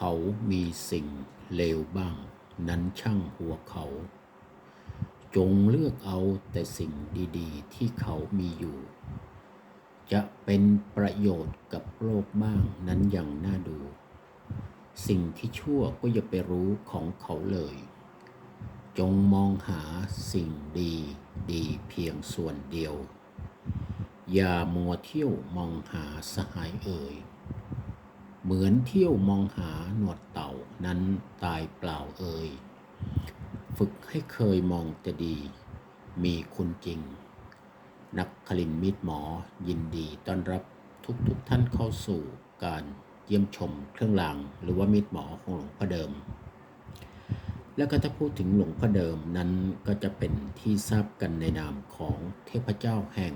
เขามีสิ่งเลวบ้าง นั้นช่างหัวเขา จงเลือกเอาแต่สิ่งดีๆ ที่เขามีอยู่ จะเป็นประโยชน์กับโลกบ้างนั้นอย่างน่าดู สิ่งที่ชั่วก็อย่าไปรู้ของเขาเลย จงมองหาสิ่งดีดีเพียงส่วนเดียว อย่ามัวเที่ยวมองหาสหายเอ่ย เหมือนเที่ยวมองหาหนวดเต่านั้นตายเปล่าเอ่ย ฝึกให้เคยมองแต่ดี มีคุณจริง นักคลินมิตรหมอยินดีต้อนรับทุกทุกท่านเข้าสู่การเยี่ยมชมเครื่องรางหรือว่ามิตรหมอของหลวงพ่อเดิม แล้วก็ถ้าพูดถึงหลวงพ่อเดิมนั้นก็จะเป็นที่ทราบกันในนามของเทพเจ้าแห่ง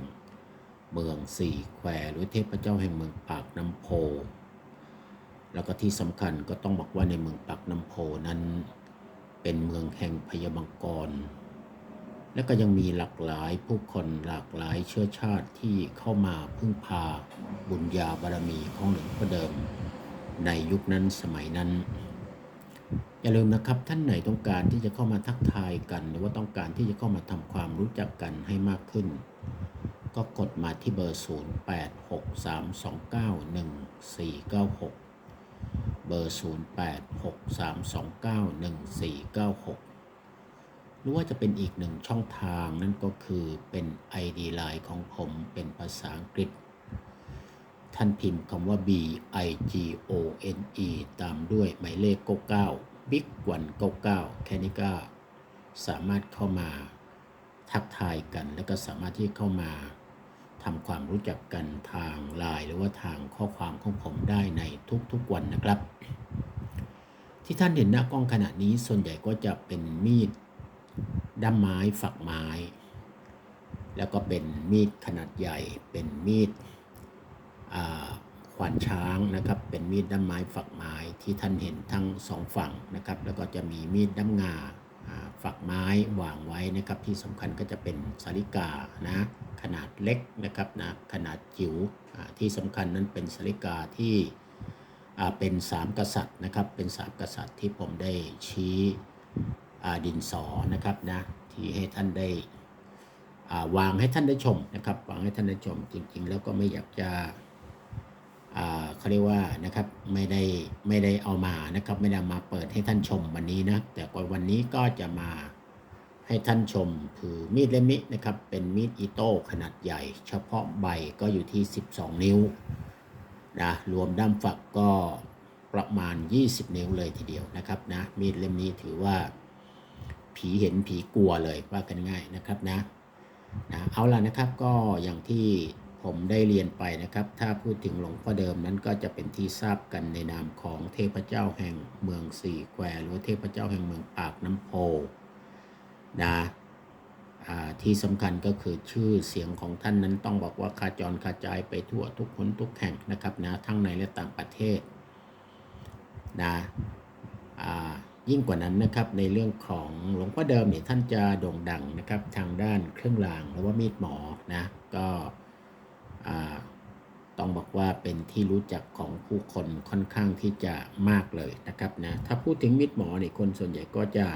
เมืองสี่แควหรือเทพเจ้าแห่งเมืองปากน้ำโพ แล้วก็ที่สำคัญก็ต้องบอกว่าในเมืองปากน้ำโพนั้น เป็นเมืองแห่งพญามังกร และก็ยังมีหลากหลายผู้คนหลากหลายเชื้อชาติที่เข้ามาพึ่งพาบุญญาบารมีของหลวงพ่อเดิม ในยุคนั้นสมัยนั้น อย่าลืมนะครับท่านไหนต้องการที่จะเข้ามาทักทายกัน หรือว่าต้องการที่จะเข้ามาทำความรู้จักกันให้มากขึ้นก็กดมาที่เบอร์ 0863291496 เบอร์ 0863291496 หรือว่าจะเป็นอีกหนึ่งช่องทางนั่นก็คือเป็น ID Line ของผมเป็นภาษาอังกฤษ ท่านพิมพ์คำว่า B I G O N E ตามด้วยหมายเลข 99 Big 199 แค่นี้ก็สามารถเข้ามาทักทายกัน แล้วก็สามารถที่เข้ามา ทำความรู้จักกันทางไลน์หรือว่าทางข้อความของผมได้ในทุกๆวันนะครับ ที่ท่านเห็นหน้ากล้องขณะนี้ส่วนใหญ่ก็จะเป็นมีดด้ามไม้ฝักไม้ แล้วก็เป็นมีดขนาดใหญ่เป็นมีดขวานช้างนะครับ เป็นมีดด้ามไม้ฝักไม้ที่ท่านเห็นทั้งสองฝั่งนะครับ แล้วก็จะมีมีดด้ามงา ฝักไม้วางไว้นะครับที่สำคัญก็จะเป็นสาริกานะขนาดเล็กนะครับนะขนาดจิ๋วที่สำคัญนั้นเป็นสาริกาที่เป็นสามกษัตริย์นะครับเป็นสามกษัตริย์ที่ผมได้ชี้ดินสอนะครับนะที่ให้ท่านได้วางให้ท่านได้ชมนะครับวางให้ท่านได้ชมจริง ๆ แล้วก็ไม่อยากจะ เขาเรียกว่านะครับไม่ได้ไม่ได้เอามานะครับ ไม่ได้มาเปิดให้ท่านชมวันนี้นะ แต่ว่าวันนี้ก็จะมาให้ท่านชมคือมีดเล่มนี้นะครับ เป็นมีดอิโต้ขนาดใหญ่ เฉพาะใบก็อยู่ที่ 12 นิ้วนะรวมด้ามฝักก็ประมาณ 20 นิ้วเลยทีเดียวนะครับนะมีดเล่มนี้ถือว่า ผีเห็นผีกลัวเลยว่ากันง่ายนะครับนะนะเอาล่ะนะครับก็อย่างที่ ผมได้เรียนไปนะครับ ถ้าพูดถึงหลวงพ่อเดิมนั้นก็จะเป็นที่ทราบกันในนามของเทพเจ้าแห่งเมืองสี่แควหรือเทพเจ้าแห่งเมืองปากน้ำโพนะอ่าที่สำคัญก็คือชื่อเสียงของท่านนั้นต้องบอกว่าขาจรกระจายไปทั่วทุกคนทุกแห่งนะครับนะทั้งในและต่างประเทศนะอ่ายิ่งกว่านั้นนะครับในเรื่องของหลวงพ่อเดิมเนี่ยท่านจะโด่งดังนะครับทางด้านเครื่องรางหรือว่ามีดหมอนะก็ ต้องบอกว่าเป็นที่รู้จักของผู้คนค่อนข้างที่จะมากเลยนะครับนะถ้าพูดถึงมีดหมอเนี่ยคนส่วนใหญ่ก็จะ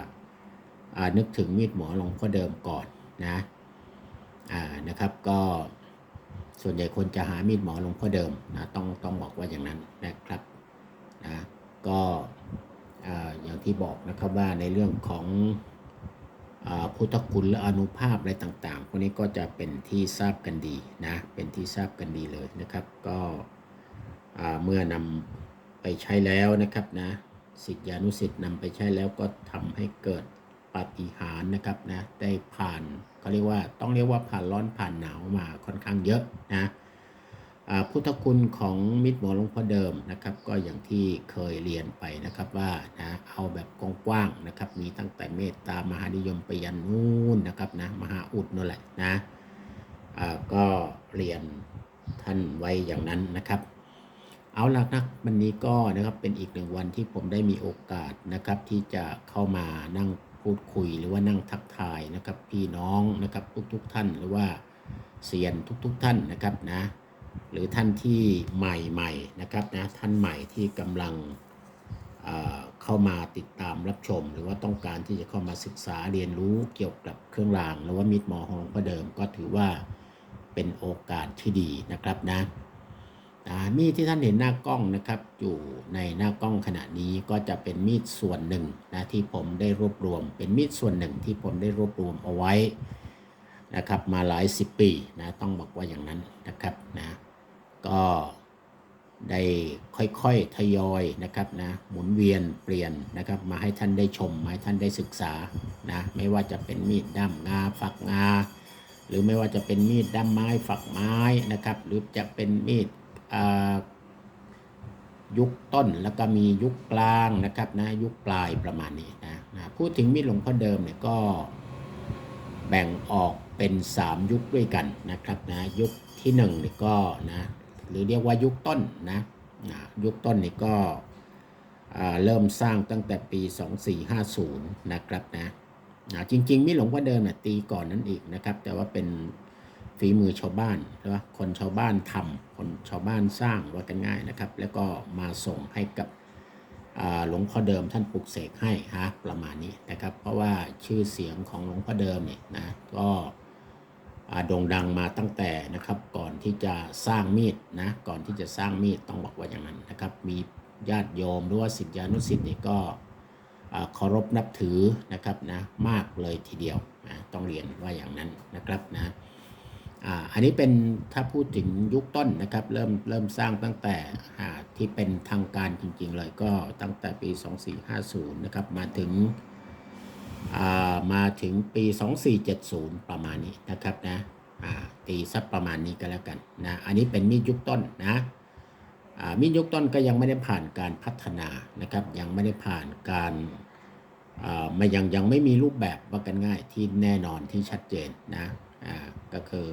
นึกถึงมีดหมอหลวงพ่อเดิมก่อนนะนะครับก็ส่วนใหญ่คนจะหามีดหมอหลวงพ่อเดิมนะต้องต้องบอกว่าอย่างนั้นนะครับนะก็อ่าอย่างที่บอกนะครับว่าในเรื่องของ พุทธคุณและอนุภาพอะไรต่างๆ พวกนี้ก็จะเป็นที่ทราบกันดีนะ เป็นที่ทราบกันดีเลยนะครับ ก็เมื่อนำไปใช้แล้วนะครับนะสิทธิานุสิทธิ์นำไปใช้แล้วก็ทำให้เกิดปาฏิหาริย์นะครับนะ ได้ผ่านเขาเรียกว่าต้องเรียกว่าผ่านร้อนผ่านหนาวมาค่อนข้างเยอะนะ พุทธคุณของมิตรหมอหลวงพ่อเดิมนะครับ ก็อย่างที่เคยเรียนไปนะครับว่านะเอาแบบกว้างๆนะครับ มีตั้งแต่เมตตามหานิยมไปยันนู่นนะครับนะมหาอุดนั่นแหละนะก็เรียนท่านไว้อย่างนั้นนะครับ เอาล่ะนะวันนี้ก็นะครับเป็นอีกหนึ่งวันที่ผมได้มีโอกาสนะครับที่จะเข้ามานั่งพูดคุยหรือว่านั่งทักทายนะครับพี่น้องนะครับทุกๆท่านหรือว่าเซียนทุกๆท่านนะครับนะ หรือท่านที่ใหม่ๆนะครับนะท่านใหม่ที่กำลังเเข้ามาติดตามรับชม หรือว่าต้องการที่จะเข้ามาศึกษาเรียนรู้เกี่ยวกับเครื่องรางหรือว่ามีดหมอของหลวงพ่อเดิมก็ถือว่าเป็นโอกาสที่ดีนะครับนะมีดที่ท่านเห็นหน้ากล้องนะครับ อยู่ในหน้ากล้องขณะนี้ก็จะเป็นมีดส่วนหนึ่งนะที่ผมได้รวบรวม เป็นมีดส่วนหนึ่งที่ผมได้รวบรวมเอาไว้นะครับ มาหลายสิบปีนะต้องบอกว่าอย่างนั้นนะครับนะ ก็ได้ค่อยๆทยอยนะครับนะหมุนเวียนเปลี่ยนนะครับ มาให้ท่านได้ชมมาให้ท่านได้ศึกษานะไม่ว่าจะเป็นมีดด้ามงาฝักงา หรือไม่ว่าจะเป็นมีดด้ามไม้ฝักไม้นะครับ หรือจะเป็นมีดยุคต้นแล้วก็มียุคกลางนะครับนะยุคปลายประมาณนี้นะนะพูดถึงมีดหลวงพ่อเดิมเนี่ยก็แบ่งออกเป็น 3 ยุคด้วยกันนะครับนะยุคที่1นี่ก็นะ หรือเรียกว่ายุคต้นนะยุคต้นนี่ก็เริ่มสร้างตั้งแต่ปี 2450 นะครับนะจริง ๆมีดหลวงพ่อเดิมน่ะตีก่อนนั้นอีกนะครับ แต่ว่าเป็นฝีมือชาวบ้านใช่ปะคนชาวบ้านทำคนชาวบ้านสร้างว่ากันง่ายนะครับ แล้วก็มาส่งให้กับหลวงพ่อเดิมท่านปลุกเสกให้ฮะประมาณนี้นะครับ เพราะว่าชื่อเสียงของหลวงพ่อเดิมเนี่ยนะก็ โด่งดังมาตั้งแต่นะครับก่อนที่จะสร้างมีดนะก่อนที่จะสร้างมีดต้องบอกว่าอย่างนั้นนะครับ มีญาติโยมหรือว่าศิษยานุศิษย์นี่ก็เคารพนับถือนะครับนะมากเลยทีเดียวนะต้องเรียนว่าอย่างนั้นนะครับนะอันนี้เป็นถ้าพูดถึงยุคต้นนะครับเริ่มเริ่มสร้างตั้งแต่ที่เป็นทางการจริงๆเลยก็ตั้งแต่ปี 2450 นะครับมาถึง มาถึงปี 2470 ประมาณนี้นะครับนะตีสักประมาณนี้ก็แล้วกันนะอันนี้เป็นมีดยุคต้นนะมีดยกต้นก็ยังไม่ได้ผ่านการพัฒนานะครับ ยังไม่ได้ผ่านการอ่าไม่ยังยังไม่มีรูปแบบว่ากันง่ายที่แน่นอนที่ชัดเจนนะก็คือ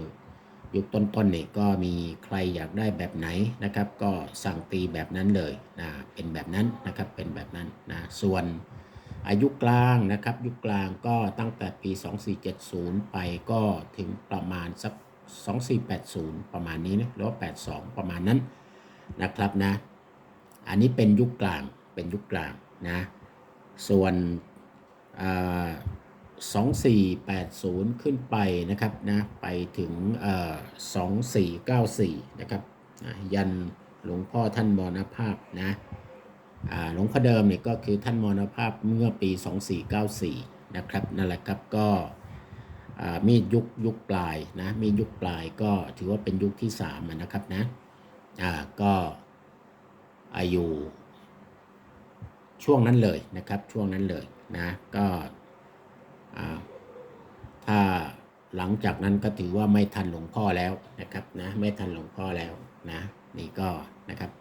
ยุคต้นๆนี่ก็มีใครอยากได้แบบไหนนะครับ ก็สั่งตีแบบนั้นเลยนะเป็นแบบนั้นนะครับเป็นแบบนั้นนะส่วน อายุกลางนะครับ ยุคกลางก็ตั้งแต่ปี 2470 ไปก็ถึงประมาณสัก 2480 ประมาณนี้นะหรือว่า 82 ประมาณนั้นนะครับนะ อันนี้เป็นยุคกลาง เป็นยุคกลางนะ ส่วนอ่า2480 ขึ้นไปนะครับนะ ไปถึงเอ่อ2494 นะครับนะยันหลวงพ่อท่านมรณภาพนะ หลวงพ่อเดิมเนี่ยก็คือท่านมรณภาพเมื่อปี 2494 นะครับนั่นแหละครับก็อ่ามีดยุคยุคปลายนะมียุคปลายก็ถือว่าเป็นยุคที่3นะครับนะอ่าก็อายุช่วงนั้นเลยนะครับช่วงนั้นเลยนะก็อ่าถ้าหลังจากนั้นก็ถือว่าไม่ทันหลวงพ่อแล้วนะครับนะไม่ทันหลวงพ่อแล้วนะนี่ก็นะครับ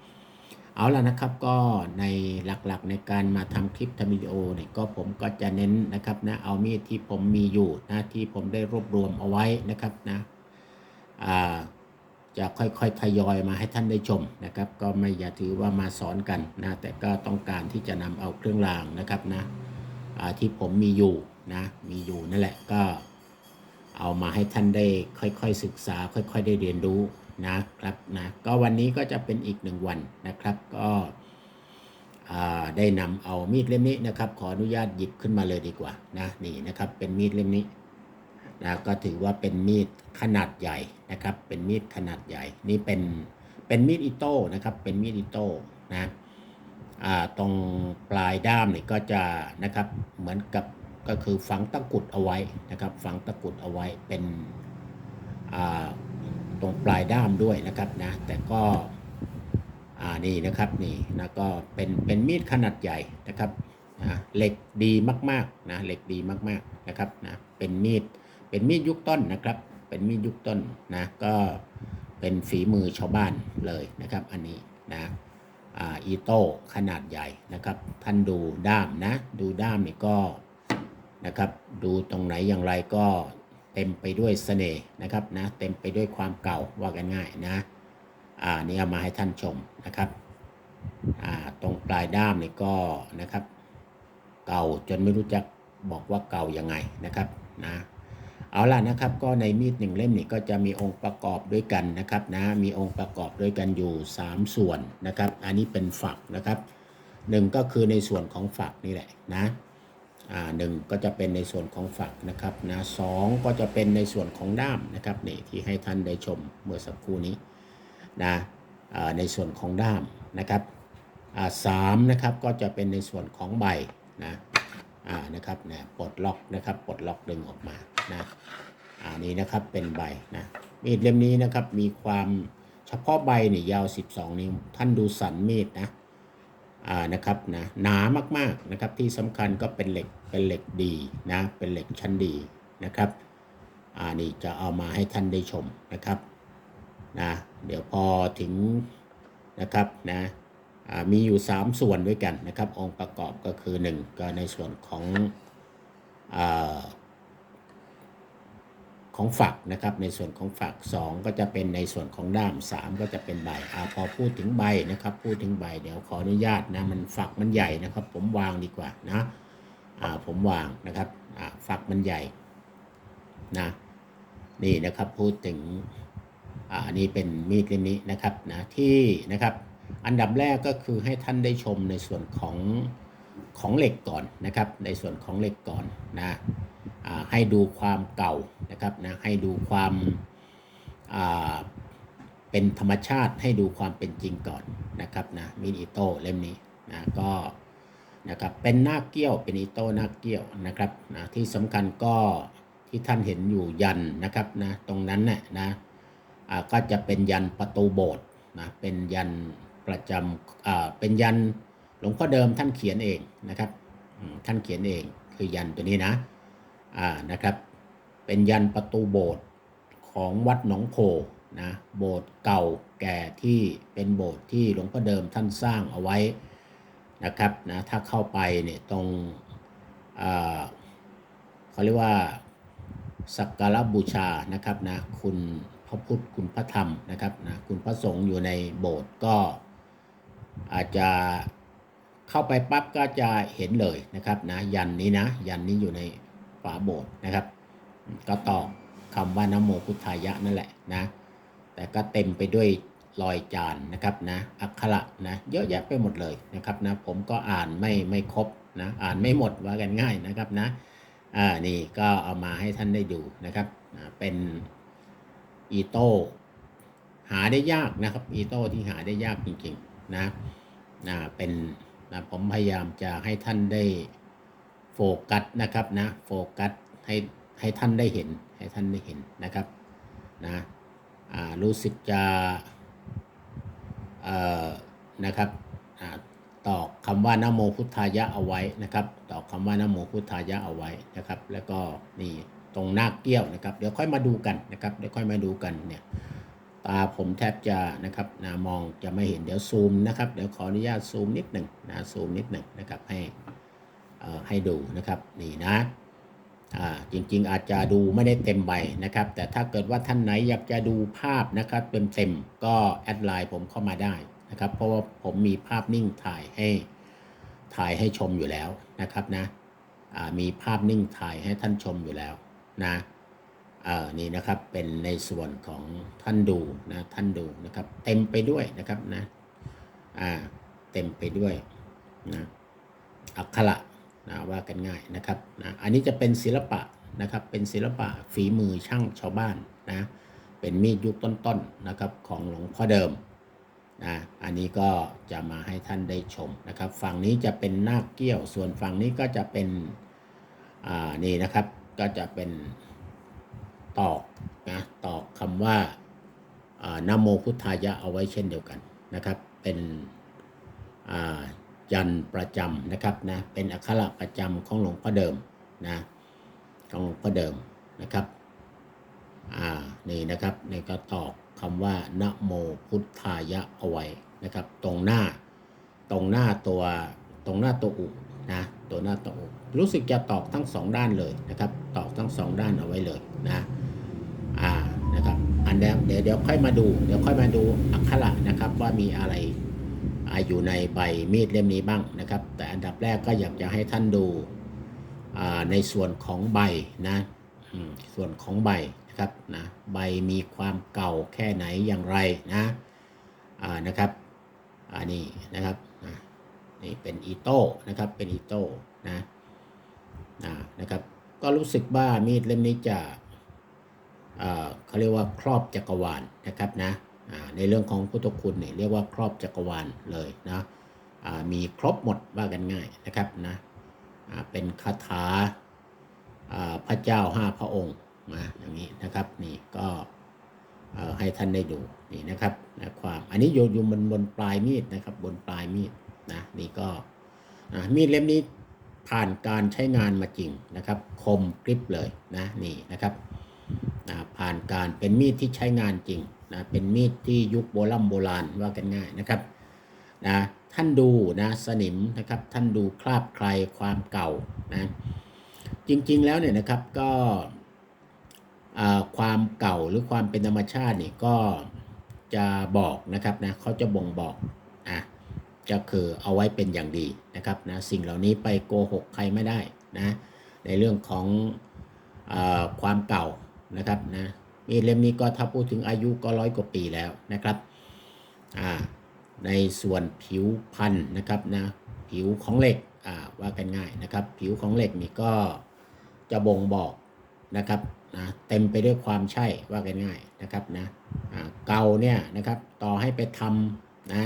เอาละนะครับก็ในหลักๆในการมาทำคลิปทำวิดีโอเนี่ยก็ผมก็จะเน้นนะครับนะเอามีดที่ผมมีอยู่นะที่ผมได้รวบรวมเอาไว้นะครับนะจะค่อยๆทยอยมาให้ท่านได้ชมนะครับ ก็ไม่อย่าถือว่ามาสอนกันนะแต่ก็ต้องการที่จะนำเอาเครื่องรางนะครับนะที่ผมมีอยู่นะมีอยู่นั่นแหละก็เอามาให้ท่านได้ค่อยๆศึกษา ค่อย ๆ ได้เรียนรู้ นะครับนะก็วันนี้ก็จะเป็นอีกหนึ่งวันนะครับ ก็ได้นำเอามีดเล่มนี้นะครับ ขออนุญาตหยิบขึ้นมาเลยดีกว่านะนี่นะครับ เป็นมีดเล่มนี้นะก็ถือว่าเป็นมีดขนาดใหญ่นะครับ เป็นมีดขนาดใหญ่ นี่เป็นเป็นมีดอิโต้นะครับ เป็นมีดอิโต้นะตรงปลายด้ามนี่ก็จะนะครับเหมือนกับก็คือฝังตะกุดเอาไว้นะครับ ฝังตะกุดเอาไว้เป็นอ่า ตรงปลายด้ามด้วยนะครับนะแต่ก็อ่านี่นะครับนี่นะก็เป็นเป็นมีดขนาดใหญ่นะครับนะเหล็กดีมากๆนะเหล็กดีมากๆนะครับนะเป็นมีดเป็นมีดยุคต้นนะครับ เป็นมีดยุคต้นนะก็เป็นฝีมือชาวบ้านเลยนะครับ อันนี้นะอ่าอีโต้ขนาดใหญ่นะครับ ท่านดูด้ามนะ ดูด้ามนี่ก็นะครับ ดูตรงไหนอย่างไรก็ เต็มไปด้วยเสน่ห์นะครับนะเต็มไปด้วยความเก่าว่ากันง่ายนะอ่านี่เอามาให้ท่านชมนะครับอ่าตรงปลายด้ามนี่ก็นะครับ เก่าจนไม่รู้จักบอกว่าเก่ายังไงนะครับนะเอาล่ะนะครับก็ในมีดหนึ่งเล่มนี่ก็จะมีองค์ประกอบด้วยกันนะครับนะมีองค์ประกอบด้วยกันอยู่ 3 ส่วนนะครับ อันนี้เป็นฝักนะครับหนึ่งก็คือในส่วนของฝักนี่แหละนะ หนึ่งก็จะเป็นในส่วนของฝักนะครับนะสองก็จะเป็นในส่วนของด้ามนะครับนี่ที่ให้ท่านได้ชมเมื่อสักครู่นี้นะในส่วนของด้ามนะครับสามนะครับก็จะเป็นในส่วนของใบนะนะครับเนี่ยปลดล็อกนะครับปลดล็อกดึงออกมานะอ่านี่นะครับเป็นใบนะมีดเล่มนี้นะครับมีความเฉพาะใบเนี่ยยาว 12 นิ้วท่านดูสันมีดนะ นะครับนะหนามากๆนะครับที่สำคัญก็เป็นเหล็กเป็นเหล็กดีนะเป็นเหล็กชั้นดีนะครับอ่านี่จะเอามาให้ท่านได้ชมนะครับนะเดี๋ยวพอถึงนะครับนะมีอยู่ 3 ส่วนด้วยกันนะครับ องค์ประกอบก็คือ 1 ก็ในส่วนของอ ของฝักนะครับในส่วนของฝัก 2 ก็จะเป็นในส่วนของด้าม 3 ก็จะเป็นใบอาพอพูดถึงใบนะครับพูดถึงใบเดี๋ยวขออนุญาตนะมันฝักมันใหญ่นะครับ ผมวางดีกว่านะอ่าผมวางนะครับฝักมันใหญ่นะนี่นะครับพูดถึงอ่าอันนี้เป็นมีดเล่มนี้นะครับนะที่นะครับอันดับแรกก็คือให้ท่านได้ชมในส่วนของของเหล็กก่อนนะครับ ในส่วนของเหล็กก่อนนะ ให้ดูความเก่านะครับนะให้ดูความเป็นธรรมชาติให้ดูความเป็นจริงก่อนนะครับนะมินอิโต้เล่มนี้นะก็นะครับเป็นหน้าเกี้ยวเป็นอิโต้หน้าเกี้ยวนะครับนะที่สำคัญก็ที่ท่านเห็นอยู่ยันนะครับนะตรงนั้นน่ะนะก็จะเป็นยันประตูโบสถ์นะเป็นยันประจำเป็นยันหลวงพ่อเดิมท่านเขียนเองนะครับท่านเขียนเองคือยันตัวนี้นะ อ่านะครับ เป็นยันประตูโบสถ์ของวัดหนองโพนะโบสถ์เก่าแก่ที่เป็นโบสถ์ที่หลวงพ่อเดิมท่านสร้างเอาไว้นะครับนะถ้าเข้าไปเนี่ยตรงอ่าเขาเรียกว่าสักการบูชานะครับนะคุณพระพุทธคุณพระธรรมนะครับนะคุณพระสงฆ์อยู่ในโบสถ์ก็อาจจะเข้าไปปั๊บก็จะเห็นเลยนะครับนะยันนี้นะยันนี้อยู่ใน ฝาโบสถ์นะครับ ก็ตอกคำว่านโมพุทธายะนั่นแหละนะแต่ก็เต็มไปด้วยรอยจานนะครับนะอักขระนะเยอะแยะไปหมดเลยนะครับนะผมก็อ่านไม่ไม่ครบนะอ่านไม่หมดว่ากันง่ายนะครับนะอ่านี่ก็เอามาให้ท่านได้ดูนะครับนะเป็นอีโต้หาได้ยากนะครับอีโต้ที่หาได้ยากจริงๆนะนะเป็นนะผมพยายามจะให้ท่านได้ โฟกัสนะครับนะโฟกัสให้ให้ท่านได้เห็นให้ท่านได้เห็นนะครับนะรู้สึกจะเอ่อนะครับอตอกคำว่านโมพุทธายะเอาไว้นะครับตอกคำว่านโมพุทธายะเอาไว้นะครับ แล้วก็นี่ตรงหน้าเกี้ยวนะครับ เดี๋ยวค่อยมาดูกันนะครับเดี๋ยวค่อยมาดูกันเนี่ยตาผมแทบจะนะครับนะมองจะไม่เห็นเดี๋ยวซูมนะครับ เดี๋ยวขออนุญาตซูมนิดหนึ่งนะซูมนิดหนึ่งนะครับให้ ให้ดูนะครับนี่นะจริงๆอาจจะดูไม่ได้เต็มใบนะครับ แต่ถ้าเกิดว่าท่านไหนอยากจะดูภาพนะครับเต็มๆก็แอดไลน์ผมเข้ามาได้นะครับ เพราะว่าผมมีภาพนิ่งถ่ายให้ถ่ายให้ชมอยู่แล้วนะครับนะมีภาพนิ่งถ่ายให้ท่านชมอยู่แล้วนะนี่นะครับเป็นในส่วนของท่านดูนะท่านดูนะครับ เต็มไปด้วยนะครับนะเต็มไปด้วยนะอักขระ นะว่ากันง่ายนะครับนะอันนี้จะเป็นศิลปะนะครับเป็นศิลปะฝีมือช่างชาวบ้านนะเป็นมีดยุคต้นๆนะครับของหลวงพ่อเดิมนะอันนี้ก็จะมาให้ท่านได้ชมนะครับ ฝั่งนี้จะเป็นนาคเกี้ยว ส่วนฝั่งนี้ก็จะเป็นอ่านี่นะครับก็จะเป็นตอกนะตอกคำว่าอ่านโมพุทธายะเอาไว้เช่นเดียวกันนะครับ เป็นอ่า ยันประจำนะครับนะเป็นอักขระประจำของหลวงพ่อเดิมนะของหลวงพ่อเดิมนะครับอ่านี่นะครับนี่ก็ตอกคำว่านะโมพุทธายะเอาไว้นะครับ ตรงหน้าตรงหน้าตัวตรงหน้าตัวอุนะตัวหน้าตัวอุรู้สึกจะตอกทั้งสองด้านเลยนะครับ ตอกทั้งสองด้านเอาไว้เลยนะอ่านะครับอันเดียวเดี๋ยวเดี๋ยวค่อยมาดู เดี๋ยวค่อยมาดูอักขระนะครับว่ามีอะไร อยู่ในใบมีดเล่มนี้บ้างนะครับ แต่อันดับแรกก็อยากจะให้ท่านดูในส่วนของใบนะส่วนของใบนะครับนะใบมีความเก่าแค่ไหนอย่างไรนะนะครับอันนี้นะครับนี่เป็นอีโต้นะครับเป็นอีโต้นะอ่านะครับก็รู้สึกว่ามีดเล่มนี้จะเขาเรียกว่าครอบจักรวาลนะครับนะ ในเรื่องของพุทธคุณเนี่ยเรียกว่าครอบจักรวาลเลยนะมีครบหมดว่ากันง่ายนะครับนะเป็นคาถาพระเจ้าห้าพระองค์นะอย่างนี้นะครับนี่ก็ให้ท่านได้ดูนี่นะครับนะความอันนี้อยู่อยู่บนบนปลายมีดนะครับบนปลายมีดนะนี่ก็มีดเล่มนี้ผ่านการใช้งานมาจริงนะครับ คมกริบเลยนะนี่นะครับผ่านการเป็นมีดที่ใช้งานจริง นะเป็นมีดที่ยุคโบราณโบราณว่ากันง่ายนะครับนะท่านดูนะสนิมนะครับท่านดูคราบใครความเก่านะจริงๆแล้วเนี่ยนะครับก็ความเก่าหรือความเป็นธรรมชาตินี่ก็จะบอกนะครับนะเขาจะบ่งบอกอะก็คือเอาไว้เป็นอย่างดีนะครับนะสิ่งเหล่านี้ไปโกหกใครไม่ได้นะในเรื่องของอความเก่านะครับนะ เล่มนี้ก็ถ้าพูดถึงอายุก็ร้อยกว่าปีแล้วนะครับในส่วนผิวพันธุ์นะครับนะผิวของเหล็กว่ากันง่ายนะครับ ผิวของเหล็กนี่ก็จะบ่งบอกนะครับนะเต็มไปด้วยความใช่ว่ากันง่ายนะครับนะเก่าเนี่ยนะครับต่อให้ไปทำนะ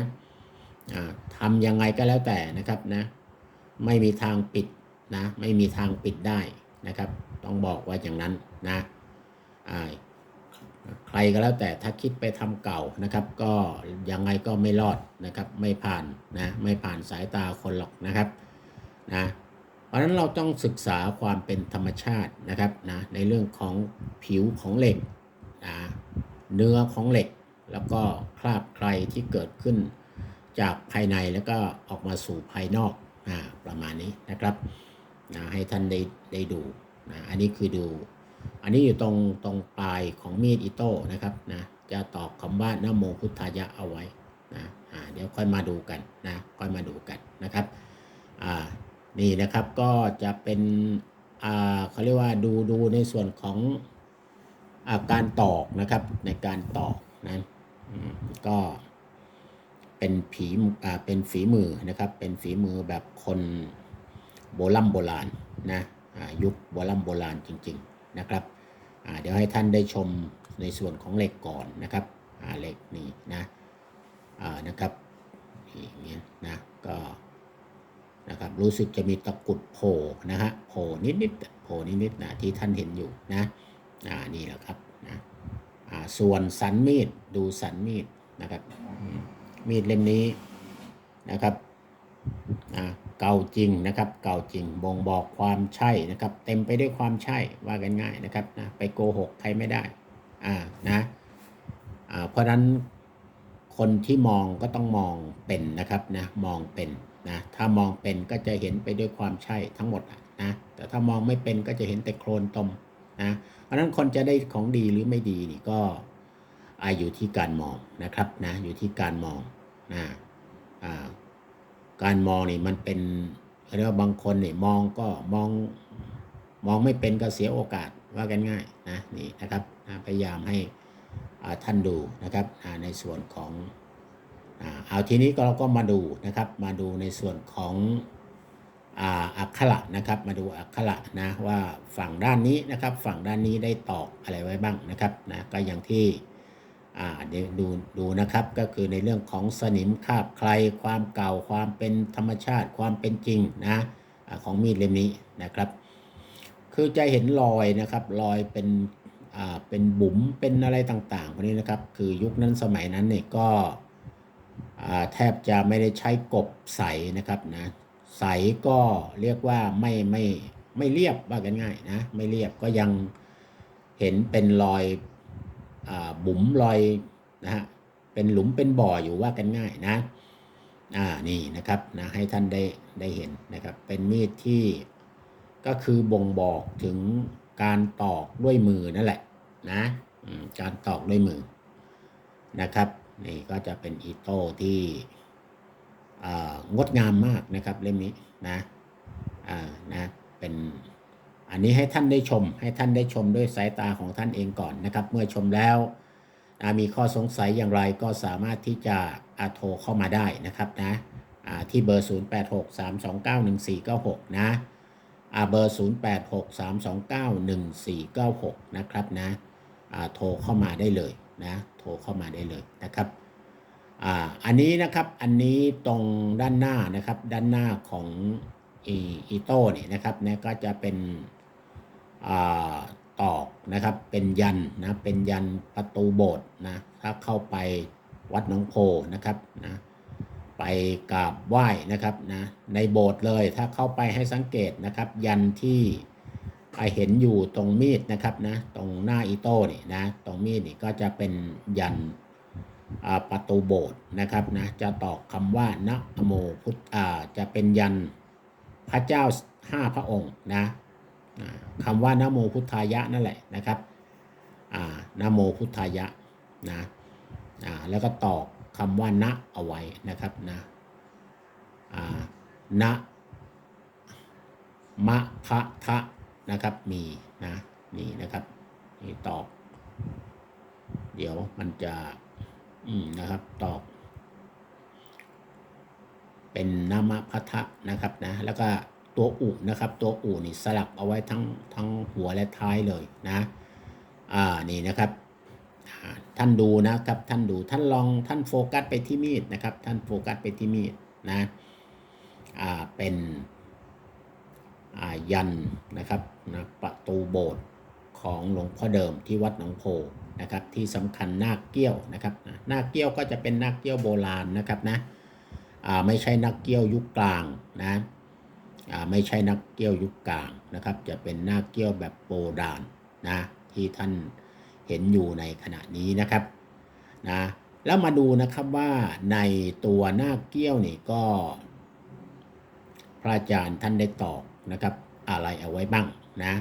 ทำยังไงก็แล้วแต่นะครับนะไม่มีทางปิดนะไม่มีทางปิดได้นะครับ ต้องบอกว่าอย่างนั้นนะอ่า ใครก็แล้วแต่ถ้าคิดไปทำเก่านะครับ ก็ยังไงก็ไม่รอดนะครับ ไม่ผ่านนะไม่ผ่านสายตาคนหรอกนะครับนะเพราะฉะนั้นเราต้องศึกษาความเป็นธรรมชาตินะครับนะในเรื่องของผิวของเหล็กนะเนื้อของเหล็ก แล้วก็คราบใครที่เกิดขึ้นจากภายในแล้วก็ออกมาสู่ภายนอกอ่าประมาณนี้นะครับนะให้ท่านได้ได้ดูนะอันนี้คือดู อันนี้อยู่ตรงตรงปลายของมีดอิโต้นะครับนะจะตอกคำว่านโมพุทธายะเอาไว้นะเดี๋ยวค่อยมาดูกันนะค่อยมาดูกันนะครับอ่านี่นะครับก็จะเป็นอ่าเขาเรียกว่าดูดูในส่วนของอาการตอกนะครับในการตอกนะก็เป็นผีอ่าเป็นฝีมือนะครับ เป็นฝีมือแบบคนโบราณโบราณนะอ่ายุคโบราณโบราณจริง ๆ นะครับเดี๋ยวให้ท่านได้ชมในส่วนของเหล็กก่อนนะครับเหล็กนี่นะนะครับอย่างเงี้ยนะก็นะครับรู้สึกจะมีตะกุดโผล่นะฮะโผล่นิดๆโผล่นิดๆนะที่ท่านเห็นอยู่นะอ่านี่แหละครับนะอ่าส่วนสันมีดดูสันมีดนะครับมีดเล่มนี้นะครับ เก่าจริงนะครับ เก่าจริงบ่งบอกความใช่นะครับ เต็มไปด้วยความใช่ว่ากันง่ายนะครับนะไปโกหกใครไม่ได้อ่านะอ่าเพราะนั้นคนที่มองก็ต้องมองเป็นนะครับนะมองเป็นนะถ้ามองเป็นก็จะเห็นไปด้วยความใช่ทั้งหมดนะแต่ถ้ามองไม่เป็นก็จะเห็นแต่โคลนตมนะเพราะฉะนั้นคนจะได้ของดีหรือไม่ดีนี่ก็อาอยู่ที่การมองนะครับนะอยู่ที่การมองนะอ่า การมองนี่มันเป็นเรียกว่าบางคนนี่มองก็มองมองไม่เป็นก็เสียโอกาสว่ากันง่ายนะนี่นะครับนะพยายามให้ท่านดูนะครับในส่วนของเอาทีนี้ก็เราก็มาดูนะครับมาดูในส่วนของอักขระนะครับมาดูอักขระนะว่าฝั่งด้านนี้นะครับฝั่งด้านนี้ได้ตอกอะไรไว้บ้างนะครับนะก็อย่างที่ อ่าเดี๋ยวดูดูนะครับก็คือในเรื่องของสนิมคาบใครความเก่าความเป็นธรรมชาติความเป็นจริงนะอของมีดเล่มนี้นะครับ คือจะเห็นรอยนะครับรอยเป็นอ่าเป็นบุ๋มเป็นอะไรต่างๆพวกนี้นะครับ คือยุคนั้นสมัยนั้นเนี่ยก็อ่าแทบจะไม่ได้ใช้กบใสนะครับนะใสก็เรียกว่าไม่ไม่ไม่เรียบว่ากันง่ายนะไม่เรียบก็ยังเห็นเป็นรอย บุ๋มลอยนะฮะเป็นหลุมเป็นบ่ออยู่ว่ากันง่ายนะอ่านี่นะครับนะให้ท่านได้ได้เห็นนะครับ เป็นมีดที่ก็คือบ่งบอกถึงการตอกด้วยมือนั่นแหละนะการตอกด้วยมือนะครับนี่ก็จะเป็นอีโต้ที่งดงามมากนะครับเล่มนี้นะอ่านะเป็น อันนี้ให้ท่านได้ชม ให้ท่านได้ชมด้วยสายตาของท่านเองก่อนนะครับ เมื่อชมแล้วมีข้อสงสัยอย่างไรก็สามารถที่จะอาโทรเข้ามาได้นะครับนะที่เบอร์ 0863291496 นะอ่าเบอร์ 0863291496 นะครับนะโทรเข้ามาได้เลยนะโทรเข้ามาได้เลยนะครับอันนี้นะครับอันนี้ตรงด้านหน้านะครับด้านหน้าของอีโต้เนี่ยนะครับนะก็จะเป็น ตอกนะครับ เป็นยันนะ เป็นยันประตูโบสถ์นะ ถ้าเข้าไปวัดหนองโพนะครับนะ ไปกราบไหว้นะครับนะ ในโบสถ์เลย ถ้าเข้าไปให้สังเกตนะครับ ยันที่ไอเห็นอยู่ตรงมีดนะครับนะ ตรงหน้าอีโต้นี่นะ ตรงมีดนี่ก็จะเป็นยันประตูโบสถ์นะครับนะจะตอกคำว่านะโมพุทธจะเป็นยันพระเจ้าห้าพระองค์นะ คำว่านโมพุทธายะนั่นแหละนะครับอ่านโมพุทธายะนะแล้วก็ตอกคำว่านะเอาไว้นะครับนะอ่านะมะพะทะนะครับมีนะนี่นะครับนี่ตอก เดี๋ยวมันจะอืมนะครับตอก เป็นนามะพัทะนะครับนะแล้วก็ ตัวอุนะครับ ตัวอุนี่สลักเอาไว้ทั้งทั้งหัวและท้ายเลยนะอ่านี่นะครับท่านดูนะครับท่านดูท่านลองท่านโฟกัสไปที่มีดนะครับ ท่านโฟกัสไปที่มีดนะอ่าเป็นอ่ายันนะครับนะประตูโบสถ์ของหลวงพ่อเดิมที่วัดหนองโพนะครับ ที่สำคัญนาคเกี้ยวนะครับนาคเกี้ยวก็จะเป็นนาคเกี้ยวโบราณนะครับนะอ่าไม่ใช่นักเกี้ยวยุคกลางนะ ไม่ใช่นักเกี้ยวยุคกลางนะครับ จะเป็นนักเกี้ยวแบบโบราณนะที่ท่านเห็นอยู่ในขณะนี้นะครับนะแล้วมาดูนะครับว่าในตัวหน้าเกี้ยวนี่ก็ พระอาจารย์ท่านได้ตอกนะครับ อะไรเอาไว้บ้างนะ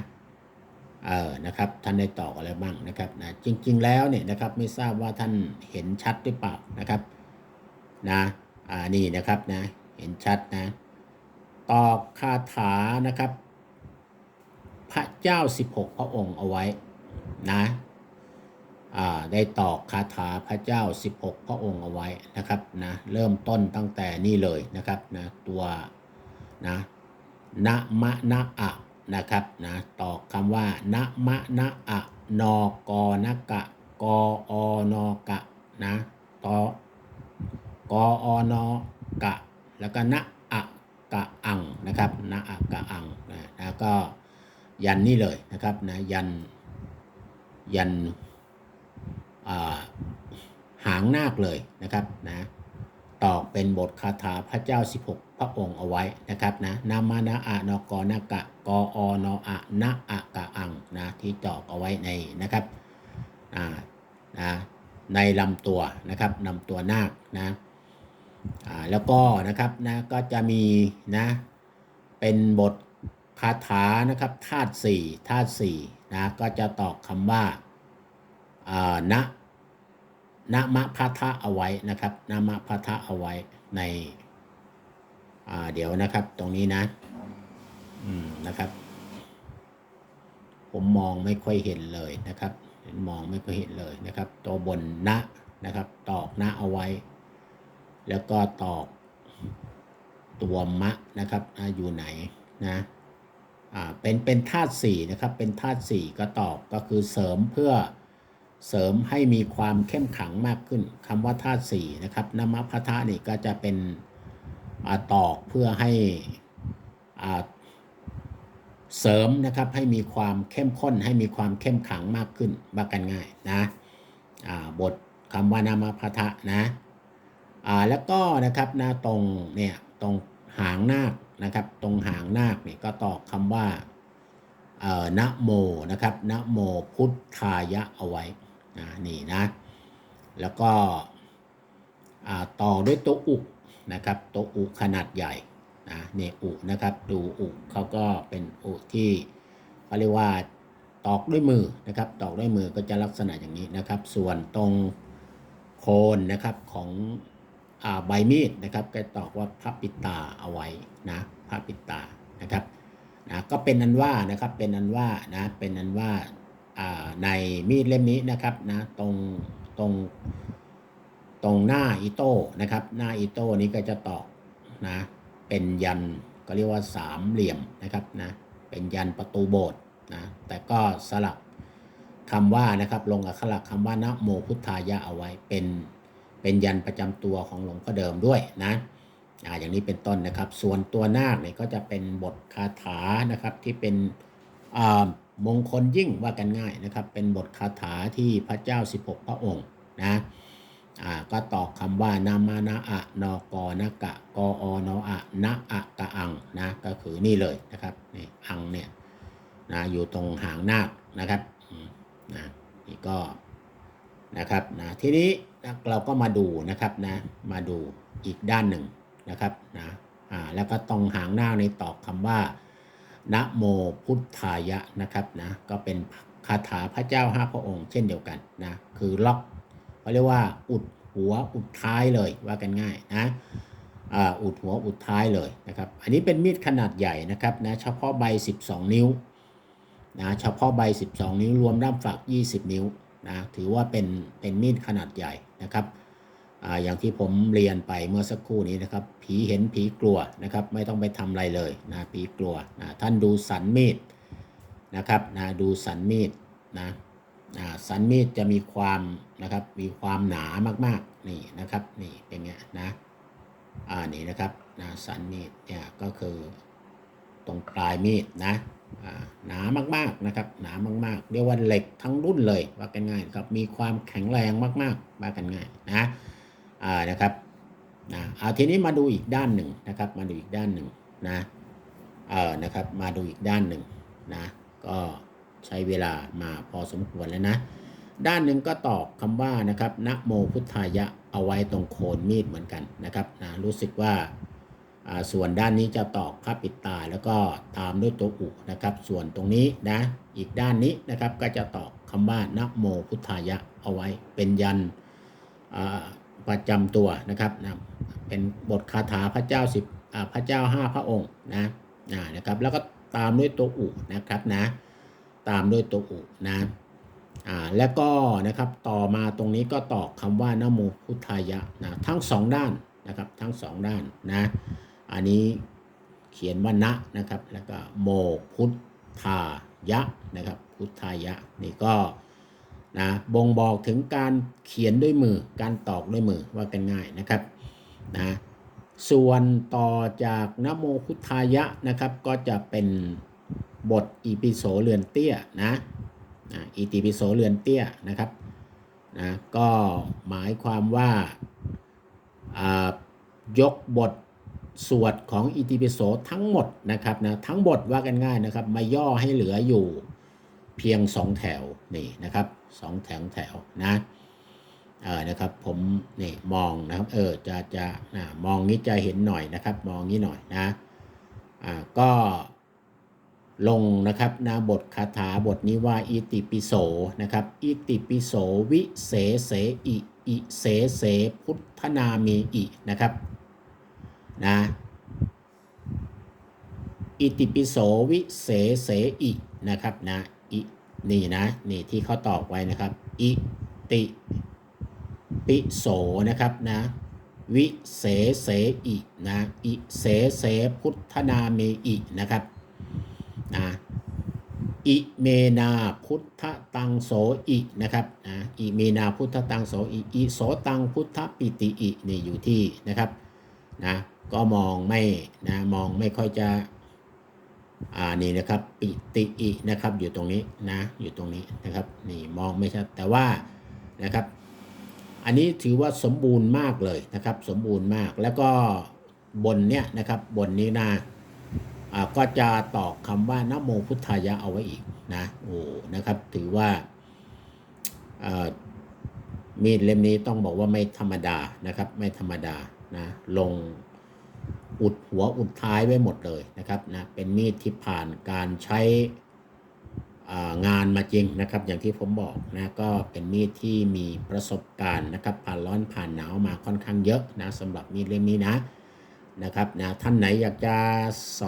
เออนะครับท่านได้ตอกอะไรบ้างนะครับนะจริง ๆ แล้วเนี่ยนะครับไม่ทราบว่าท่านเห็นชัดหรือเปล่านะครับนะอ่านี่นะครับนะเห็นชัดนะ ตอกคาถานะครับ พระเจ้า 16 พระองค์เอาไว้นะได้ตอกคาถาพระเจ้า 16 พระองค์เอาไว้นะครับนะเริ่มต้นตั้งแต่นี่เลยนะครับนะตัวนะนะมะนะอะนะครับนะตอกคำว่านะมะนะอะนอกอนะกะกออนอกะนะตอกออนอกะ แล้วก็นะ กะอังนะครับนะอะกะอังนะแล้วก็ยันนี่เลยนะครับนะยันยันาหางนาคเลยนะครับนะตอกเป็นบทคาถาพระเจ้า 16 พระองค์เอาไว้นะครับนะนามานะอะนกนกะกออนอะนะอะกะอังนะที่ตอกเอาไว้ในนะครับนะในลำตัวนะครับลำตัวนาคนะ อ่าแล้วก็นะครับนะก็จะมีนะเป็นบทคาถานะครับธาตุสี่ธาตุสี่นะก็จะตอกคำว่าอ่านะนะมะพัทะเอาไว้นะครับนะมะพัทะเอาไว้ในอ่าเดี๋ยวนะครับตรงนี้นะอืมนะครับ ผมมองไม่ค่อยเห็นเลยนะครับ มองไม่ค่อยเห็นเลยนะครับ ตัวบนนะนะครับ ตอกนะเอาไว้ แล้วก็ตอกตัวมะนะครับออยู่ไหนนะเป็นเป็นธาตุสี่นะครับ เป็นธาตุสี่ก็ตอกก็คือเสริมเพื่อเสริมให้มีความเข้มขังมากขึ้นคำว่าธาตุสี่นะครับนามพัทะนี่ก็จะเป็นอตอกเพื่อให้อเสริมนะครับให้มีความเข้มข้น ให้มีความเข้มขังมากขึ้นว่ากันง่ายนะบทคำว่านามพัทะนะ อ่าแล้วก็นะครับนะตรงเนี่ยตรงหางนาคนะครับ ตรงหางนาคเนี่ยก็ตอกคำว่าเอ่อนะโมนะครับนะโมพุทธายะเอาไว้นะนี่นะ แล้วก็อ่าต่อด้วยตัวอุนะครับตัวอุขนาดใหญ่นะเนี่ยอุนะครับดูอุเขาก็เป็นอุที่เขาเรียกว่าตอกด้วยมือนะครับตอกด้วยมือก็จะลักษณะอย่างนี้นะครับ ส่วนตรงโคนนะครับของ ใบมีดนะครับก็ตอกว่าพระปิตาเอาไว้นะพระปิตานะครับนะก็เป็นอันว่านะครับเป็นอันว่านะเป็นอันว่าในมีดเล่มนี้นะครับนะตรงตรงตรงหน้าอีโต้นะครับ หน้าอีโต้นี้ก็จะตอกนะเป็นยันก็เรียกว่าสามเหลี่ยมนะครับนะเป็นยันประตูโบสถ์นะแต่ก็สลักคำว่านะครับลงอักขระคำว่านะโมพุทธายะเอาไว้เป็น เป็นยันประจำตัวของหลวงพ่อเดิมด้วยนะอ่าอย่างนี้เป็นต้นนะครับ ส่วนตัวนาคเนี่ยก็จะเป็นบทคาถานะครับที่เป็นอ่ามงคลยิ่งว่ากันง่ายนะครับ เป็นบทคาถาที่พระเจ้า 16 พระองค์นะอ่าก็ตอกคำว่านามานะอะนกนะกะกออนอะนะอะกะอังนะก็คือนี่เลยนะครับนี่อังเนี่ยนะอยู่ตรงหางนาคนะครับนะนี่ก็นะครับนะทีนี้ เราก็มาดูนะครับนะมาดูอีกด้านหนึ่งนะครับนะอ่าแล้วก็ตรงหางหน้าในตอกคำว่านะโมพุทธายะนะครับนะก็เป็นคาถาพระเจ้าห้าพระองค์เช่นเดียวกันนะคือล็อกเขาเรียกว่าอุดหัวอุดท้ายเลยว่ากันง่ายนะอุดหัวอุดท้ายเลยนะครับ อันนี้เป็นมีดขนาดใหญ่นะครับนะเฉพาะใบ 12 นิ้วนะเฉพาะใบ 12 นิ้วรวมด้ามฝัก 20 นิ้ว นะถือว่าเป็นเป็นมีดขนาดใหญ่นะครับออย่างที่ผมเรียนไปเมื่อสักครู่นี้นะครับ ผีเห็นผีกลัวนะครับ ไม่ต้องไปทำอะไรเลยนะผีกลัวนะท่านดูสันมีดนะครับนะดูสันมีดนะอ่าสันมีดจะมีความนะครับมีความหนามากๆนี่นะครับนี่เป็นไงนะอ่านี่นะครับนะสันมีดเนี่ยก็คือตรงปลายมีดนะ หนามากๆนะครับหนามากๆ เรียกว่าเหล็กทั้งรุ่นเลยว่ากันง่ายครับมีความแข็งแรงมากๆว่ากันง่ายนะอ่านะครับนะเอาทีนี้มาดูอีกด้านหนึ่งนะครับ มาดูอีกด้านหนึ่งนะเออนะครับมาดูอีกด้านหนึ่งนะก็ใช้เวลามาพอสมควรแล้วนะ ด้านหนึ่งก็ตอกคำว่านะครับนะโมพุทธายะเอาไว้ตรงโคนมีดเหมือนกันนะครับนะรู้สึกว่า ส่วนด้านนี้จะตอกผ้าปิดตาแล้วก็ตามด้วยตัวอุนะครับ ส่วนตรงนี้นะอีกด้านนี้นะครับก็จะตอกคำว่านะโมพุทธายะเอาไว้เป็นยันประจำตัวนะครับนะเป็นบทคาถาพระเจ้าสิบพระเจ้าห้าพระองค์นะนะครับแล้วก็ตามด้วยตัวอุนะครับนะตามด้วยตัวอุนะอ่าแล้วก็นะครับต่อมาตรงนี้ก็ตอกคำว่านะโมพุทธายะนะทั้งสองด้านนะครับทั้งสองด้านนะ อันนี้เขียนว่านะนะครับ แล้วก็โมพุทธายะนะครับ พุทธายะนี่ก็นะบ่งบอกถึงการเขียนด้วยมือ การตอกด้วยมือว่ากันง่ายนะครับนะส่วนต่อจากนโมพุทธายะนะครับ ก็จะเป็นบทอีปิโสเรือนเตี้ยนะนะอีติปิโสเรือนเตี้ยนะครับนะก็หมายความว่ายกบท สวดของอิติปิโสทั้งหมดนะครับนะทั้งบทว่ากันง่ายนะครับ มาย่อให้เหลืออยู่เพียงสองแถวนี่นะครับสองแถวแถวนะเออนะครับผมนี่มองนะครับเออจะจะนะมองนี้จะเห็นหน่อยนะครับ มองนี้หน่อยนะอ่าก็ลงนะครับนะบทคาถาบทนี้ว่าอิติปิโสนะครับอิติปิโสวิเสเสอิอิเสเสพุทธนามีอินะครับ นะอิติปิโสวิเสเสอินะครับนะอินี่นะนี่ที่เขาตอกไว้นะครับอิติปิโสนะครับนะวิเสเสอินะอิเสเสพุทธนาเมอินะครับนะอิเมนาพุทธตังโสอินะครับนะอิเมนาพุทธตังโสอิอิโสตังพุทธปิติอินี่อยู่ที่นะครับ นะ ก็มองไม่นะมองไม่ค่อยจะอ่านี่นะครับปิติอินะครับ อยู่ตรงนี้นะอยู่ตรงนี้นะครับนี่มองไม่ชัดแต่ว่านะครับ อันนี้ถือว่าสมบูรณ์มากเลยนะครับ สมบูรณ์มากแล้วก็บนเนี้ยนะครับบนนี้นะอ่าก็จะตอกคำว่านโมพุทธายะเอาไว้อีกนะโอ้นะครับถือว่าอ่ามีดเล่มนี้ต้องบอกว่าไม่ธรรมดานะครับ ไม่ธรรมดา นะลงอุดหัวอุดท้ายไว้หมดเลยนะครับนะเป็นมีดที่ผ่านการใช้งานมาจริงนะครับ อย่างที่ผมบอกนะก็เป็นมีดที่มีประสบการณ์นะครับ ผ่านร้อนผ่านหนาวมาค่อนข้างเยอะนะสำหรับมีดเล่มนี้นะนะครับนะท่านไหนอยากจะสอ